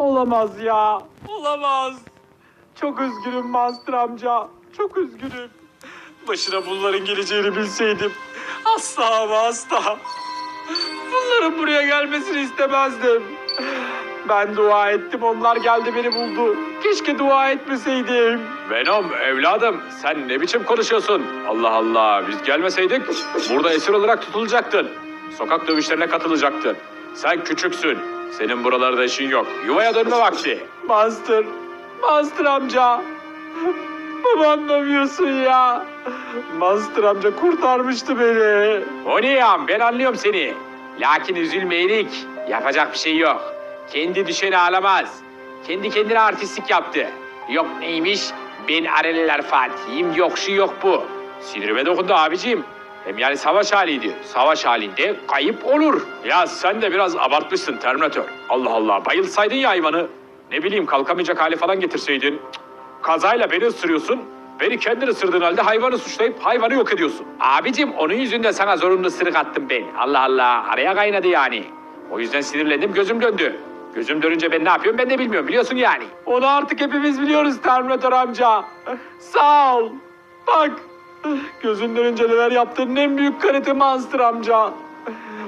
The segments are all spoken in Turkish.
Olamaz ya. Olamaz. Çok üzgünüm Master amca. Çok üzgünüm. Başına bunların geleceğini bilseydim. Asla ama asla. Bunların buraya gelmesini istemezdim. Ben dua ettim onlar geldi beni buldu. Keşke dua etmeseydim. Venom evladım sen ne biçim konuşuyorsun? Allah Allah biz gelmeseydik burada esir olarak tutulacaktın. Sokak dövüşlerine katılacaktın. Sen küçüksün. Senin buralarda işin yok. Yuvaya dönme vakti. Master. Master amca. Baba anlamıyorsun ya. Master amca kurtarmıştı beni. Oniyam ben anlıyorum seni. Lakin üzülmeyelik. Yapacak bir şey yok. Kendi düşeni ağlamaz. Kendi kendine artistlik yaptı. Yok neymiş? Ben Areliler Fatih'im yok şu yok bu. Sinirime dokundu abicim. Hem yani savaş haliydi. Savaş halinde kayıp olur. Ya sen de biraz abartmışsın Terminator. Allah Allah bayılsaydın ya hayvanı. Ne bileyim kalkamayacak hali falan getirseydin. Kazayla beni ısırıyorsun. Beni kendin ısırdığın halde hayvanı suçlayıp hayvanı yok ediyorsun. Abicim onun yüzünden sana zorunlu ısırık attım ben. Allah Allah araya kaynadı yani. O yüzden sinirlendim gözüm döndü. Gözüm dönünce ben ne yapıyorum ben de bilmiyorum biliyorsun yani. Onu artık hepimiz biliyoruz Terminator amca. Sağ ol. Bak. Gözün dönünce neler yaptığının en büyük kanıtı Monster amca.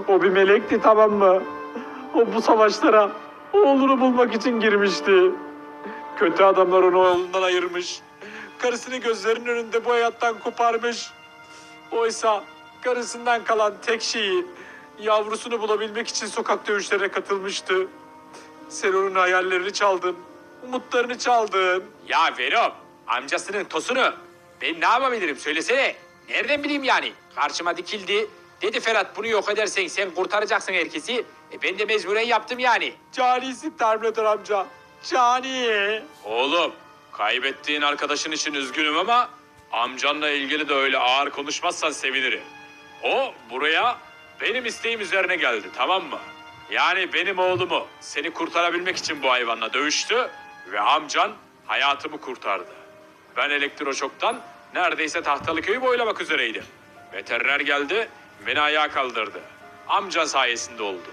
O bir melekti tamam mı? O bu savaşlara oğlunu bulmak için girmişti. Kötü adamlar onu oğlundan ayırmış. Karısını gözlerinin önünde bu hayattan koparmış. Oysa karısından kalan tek şeyi yavrusunu bulabilmek için sokak dövüşlerine katılmıştı. Sen onun hayallerini çaldın. Umutlarını çaldın. Ya Venom amcasının tosunu ben ne yapabilirim söylesene. Nereden bileyim yani? Karşıma dikildi. Dedi Ferhat bunu yok edersen sen kurtaracaksın herkesi. E ben de mecburen yaptım yani. Canisin Terminator amca. Cani. Oğlum, kaybettiğin arkadaşın için üzgünüm ama amcanla ilgili de öyle ağır konuşmazsan sevinirim. O buraya benim isteğim üzerine geldi, tamam mı? Yani benim oğlumu seni kurtarabilmek için bu hayvanla dövüştü ve amcan hayatımı kurtardı. Ben elektroşoktan neredeyse tahtalı köyü boylamak üzereydim. Veteriner geldi, beni ayağa kaldırdı. Amca sayesinde oldu.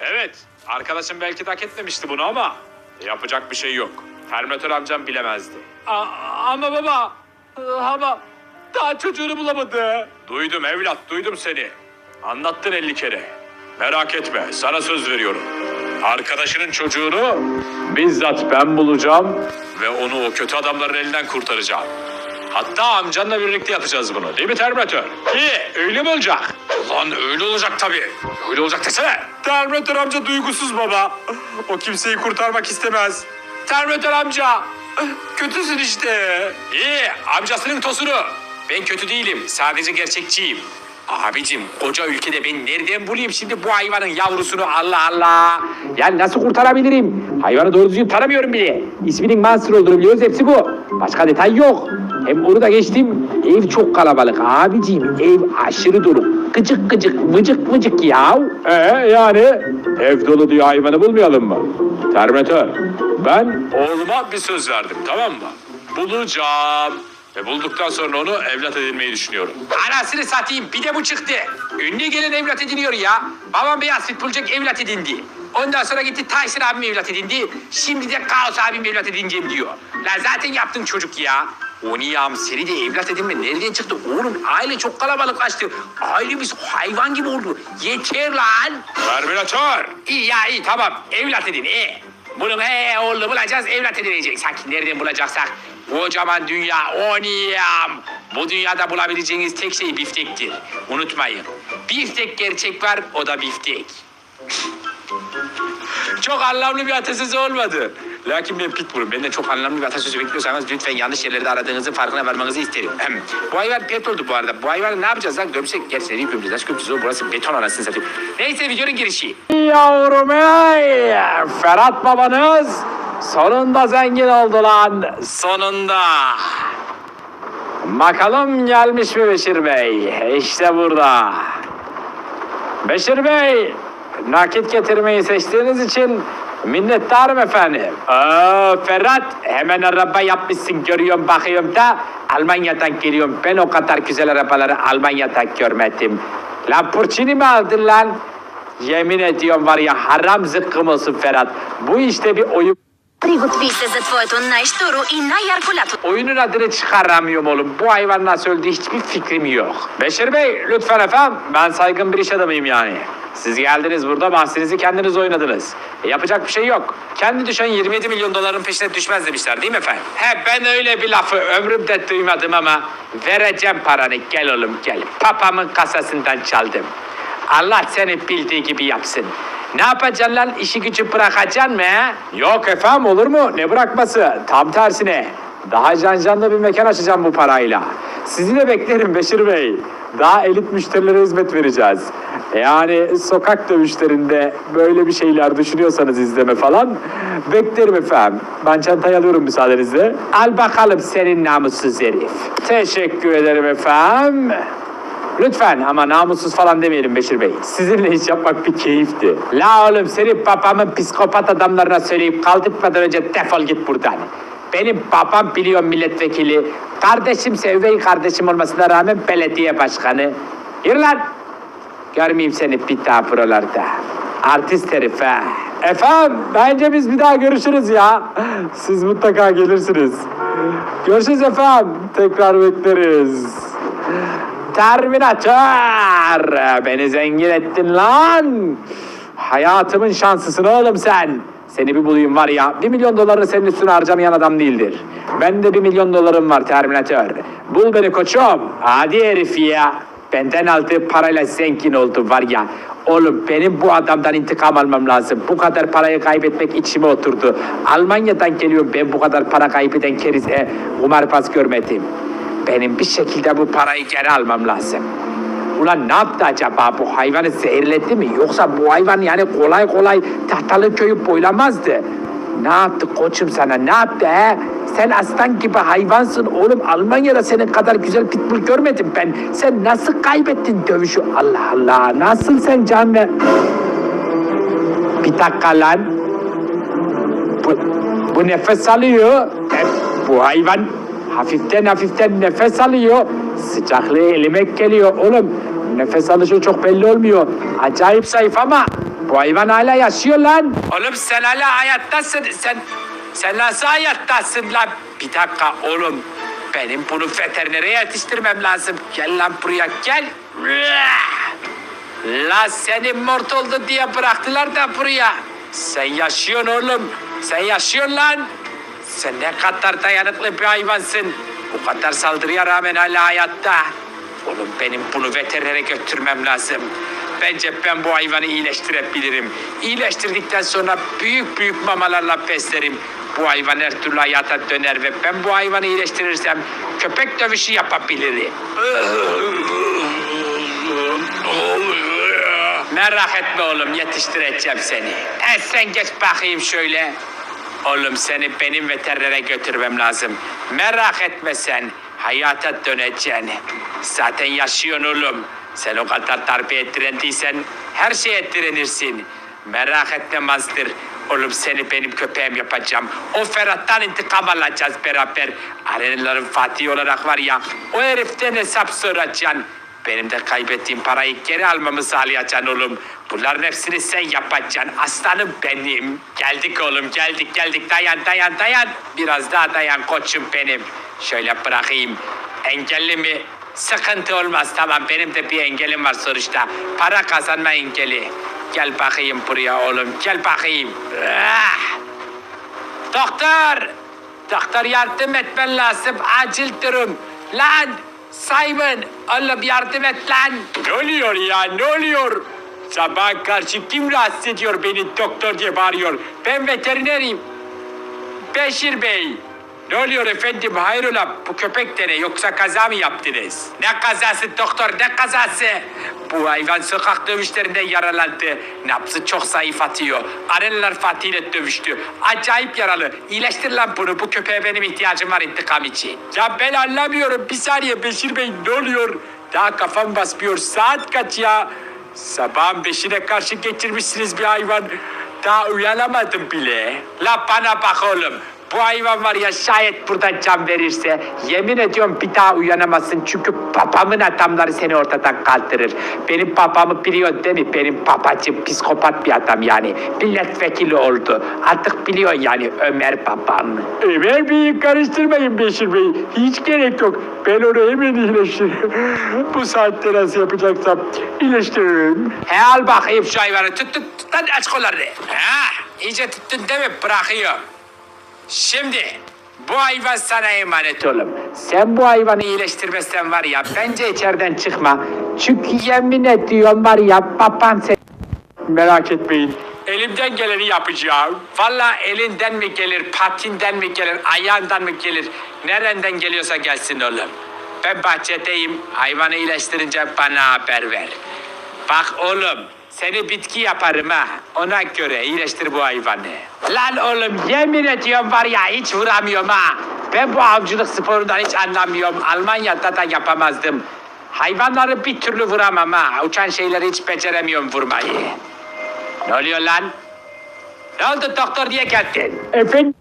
Evet, arkadaşım belki de hak etmemişti bunu ama yapacak bir şey yok. Terminator amcam bilemezdi. A- ama baba. Ama daha çocuğunu bulamadı. Duydum evlat, duydum seni. Anlattın elli kere. Merak etme, sana söz veriyorum. Arkadaşının çocuğunu bizzat ben bulacağım ve onu o kötü adamların elinden kurtaracağım. Hatta amcanla birlikte yapacağız bunu. Değil mi Terminator? İyi, öyle mi olacak? Lan öyle olacak tabii. Öyle olacak desene. Terminator amca duygusuz baba. O kimseyi kurtarmak istemez. Terminator amca. Kötüsün işte. İyi, amcasının tosunu. Ben kötü değilim, sadece gerçekçiyim. Abicim, koca ülkede ben nereden bulayım şimdi bu hayvanın yavrusunu Allah Allah. Yani nasıl kurtarabilirim? Hayvanı doğru düzgün tanımıyorum bile. İsminin Mansur olduğunu biliyoruz, hepsi bu. Başka detay yok. Hem onu da geçtim, ev çok kalabalık abicim. Ev aşırı dolu. Gıcık gıcık, vıcık vıcık ya. Ee yani? Ev dolu diye hayvanı bulmayalım mı? Terminator, ben oğluma bir söz verdim tamam mı? Bulacağım. Ve bulduktan sonra onu evlat edinmeyi düşünüyorum. Anasını satayım bir de bu çıktı. Ünlü gelen evlat ediniyor ya. Babam beyaz futbolcu evlat edindi. Ondan sonra gitti Tyson abim evlat edindi. Şimdi de Kaos abim evlat edineceğim diyor. La zaten yaptın çocuk ya. O niyam seni de evlat edinme nereden çıktı? Oğlum aile çok kalabalıklaştı. Ailemiz hayvan gibi oldu. Yeter lan. Terminator. İyi ya iyi tamam evlat edin iyi. Bunun he oğlunu bulacağız evlat edinecek. Sanki nereden bulacaksak. Kocaman dünya o niyam. Bu dünyada bulabileceğiniz tek şey biftektir. Unutmayın. Biftek gerçek var o da biftek. Çok anlamlı bir atasözü olmadı. Lakin ben pitbullum. Benden çok anlamlı bir atasözü bekliyorsanız lütfen yanlış yerlerde aradığınızın farkına varmanızı isterim. Bu hayvan pet oldu bu arada. Bu hayvanı ne yapacağız lan? Gömsek gerçi nereye gömeceğiz? Nasıl gömeceğiz? Burası beton anasını satayım. Neyse videonun girişi. Yavrum ey! Ferhat babanız sonunda zengin oldu lan. Sonunda. Bakalım gelmiş mi Beşir Bey? İşte burada. Beşir Bey, nakit getirmeyi seçtiğiniz için minnettarım efendim. Aa, Ferhat, hemen araba yapmışsın görüyorum bakıyorum da Almanya'dan geliyorum. Ben o kadar güzel arabaları Almanya'dan görmedim. Lamborghini mi aldın lan? Yemin ediyorum var ya haram zıkkım olsun Ferhat. Bu işte bir oyun. Приготви се за твоето най-щуро и най-ярко лято. Oyunun adını çıkaramıyorum oğlum. Bu hayvan nasıl öldü hiçbir fikrim yok. Beşir Bey lütfen efendim. Ben saygın bir iş adamıyım yani. Siz geldiniz burada bahsinizi kendiniz oynadınız. E, yapacak bir şey yok. Kendi düşen 27 milyon doların peşine düşmez demişler değil mi efendim? He ben öyle bir lafı ömrümde duymadım ama vereceğim paranı gel oğlum gel. Papamın kasasından çaldım. Allah seni bildiği gibi yapsın. Ne yapacaksın lan? İşi gücü bırakacaksın mı he? Yok efendim olur mu? Ne bırakması? Tam tersine. Daha can canlı bir mekan açacağım bu parayla. Sizi de beklerim Beşir Bey. Daha elit müşterilere hizmet vereceğiz. Yani sokak dövüşlerinde böyle bir şeyler düşünüyorsanız izleme falan beklerim efendim. Ben çantayı alıyorum müsaadenizle. Al bakalım senin namussuz herif. Teşekkür ederim efendim. Lütfen ama namussuz falan demeyelim Beşir Bey. Sizinle iş yapmak bir keyifti. La oğlum senin babamın psikopat adamlarına söyleyip kaldırtmadan önce defol git buradan. Benim babam biliyor milletvekili. Kardeşim üvey kardeşim olmasına rağmen belediye başkanı. Yürü lan. Görmeyeyim seni bir daha buralarda. Artist herif ha. Efendim bence biz bir daha görüşürüz ya. Siz mutlaka gelirsiniz. Görüşürüz efendim. Tekrar bekleriz. Terminator! Beni zengin ettin lan! Hayatımın şanslısın oğlum sen. Seni bir bulayım var ya, bir milyon doları senin üstüne harcamayan adam değildir. Bende bir milyon dolarım var Terminator. Bul beni koçum. Hadi herif ya. Benden aldığı parayla zengin oldu var ya. Oğlum benim bu adamdan intikam almam lazım. Bu kadar parayı kaybetmek içime oturdu. Almanya'dan geliyorum ben bu kadar para kaybeden keriz e, kumarbaz görmedim. Benim bir şekilde bu parayı geri almam lazım. Ulan ne yaptı acaba bu hayvanı zehirledi mi? Yoksa bu hayvan yani kolay kolay tahtalı köyü boylamazdı. Ne yaptı koçum sana ne yaptı he? Sen aslan gibi hayvansın oğlum Almanya'da senin kadar güzel pitbull görmedim ben. Sen nasıl kaybettin dövüşü? Allah Allah nasıl sen canlı? Bir dakika lan. Bu, bu nefes alıyor. E, bu hayvan hafiften hafiften nefes alıyor. Sıcaklığı elime geliyor oğlum. Nefes alışı çok belli olmuyor. Acayip zayıf ama bu hayvan hala yaşıyor lan. Oğlum sen hala hayattasın. Sen sen nasıl hayattasın lan? Bir dakika oğlum. Benim bunu veterinere yetiştirmem lazım. Gel lan buraya gel. La seni mort oldu diye bıraktılar da buraya. Sen yaşıyorsun oğlum. Sen yaşıyorsun lan. Sen ne kadar dayanıklı bir hayvansın. Bu kadar saldırıya rağmen hala hayatta. Oğlum benim bunu veterinere götürmem lazım. Bence ben bu hayvanı iyileştirebilirim. İyileştirdikten sonra büyük büyük mamalarla beslerim. Bu hayvan her türlü hayata döner ve ben bu hayvanı iyileştirirsem köpek dövüşü yapabilirim. Merak etme oğlum yetiştireceğim seni. E sen geç bakayım şöyle. Oğlum seni benim veterinere götürmem lazım. Merak etme sen. Hayata döneceksin. Zaten yaşıyorsun oğlum. Sen o kadar darbe direndiysen her şeye direnirsin. Merak etme Master. Oğlum seni benim köpeğim yapacağım. O Ferhat'tan intikam alacağız beraber. Arenaların Fatih olarak var ya o heriften hesap soracaksın. Benim de kaybettiğim parayı geri almamı sağlayacaksın oğlum. Bunların hepsini sen yapacaksın. Aslanım benim. Geldik oğlum geldik geldik. Dayan dayan dayan. Biraz daha dayan koçum benim. Şöyle bırakayım. Engelli mi? Sıkıntı olmaz tamam benim de bir engelim var sonuçta. Para kazanma engeli. Gel bakayım buraya oğlum gel bakayım. Ah! Doktor! Doktor yardım etmen lazım. Acil durum. Lan! Simon! Oğlum yardım et lan! Ne oluyor ya? Ne oluyor? Sabah karşı kim rahatsız ediyor beni doktor diye bağırıyor? Ben veterinerim. Beşir Bey. Ne oluyor efendim? Hayrola bu köpek de? Yoksa kaza mı yaptınız? Ne kazası doktor ne kazası? Bu hayvan sokak dövüşlerinde yaralandı. Nabzı çok zayıf atıyor. Arenalar Fatih ile dövüştü. Acayip yaralı. İyileştir lan bunu. Bu köpeğe benim ihtiyacım var intikam için. Ya ben anlamıyorum. Bir saniye Beşir Bey ne oluyor? Daha kafam basmıyor. Saat kaç ya? Sabahın beşine karşı getirmişsiniz bir hayvan. Daha uyanamadım bile. La bana bak oğlum. Bu hayvan var ya şayet burada can verirse yemin ediyorum bir daha uyanamazsın. Çünkü papamın adamları seni ortadan kaldırır. Benim papamı biliyor değil mi? Benim papacım psikopat bir adam yani. Milletvekili oldu. Artık biliyor yani Ömer papam. Ömer Bey'i karıştırmayın Beşir Bey. Hiç gerek yok. Ben onu hemen iyileştiririm. Bu saatte nasıl yapacaksam iyileştiririm. He al bakayım şu hayvanı. Tut tut tut lan aç kollarını. Ha, iyice tuttun değil mi? Bırakıyorum. Şimdi bu hayvan sana emanet oğlum. Sen bu hayvanı iyileştirmezsen var ya bence içeriden çıkma. Çünkü yemin ediyorum var ya baban sen... Merak etmeyin. Elimden geleni yapacağım. Valla elinden mi gelir, patinden mi gelir, ayağından mı gelir, nereden geliyorsa gelsin oğlum. Ben bahçedeyim, hayvanı iyileştirince bana haber ver. Bak oğlum, seni bitki yaparım ha. Ona göre iyileştir bu hayvanı. Lan oğlum yemin ediyorum var ya hiç vuramıyorum ha. Ben bu avcılık sporundan hiç anlamıyorum. Almanya'da da yapamazdım. Hayvanları bir türlü vuramam ha. Uçan şeyleri hiç beceremiyorum vurmayı. Ne oluyor lan? Ne oldu doktor diye geldin? Efendim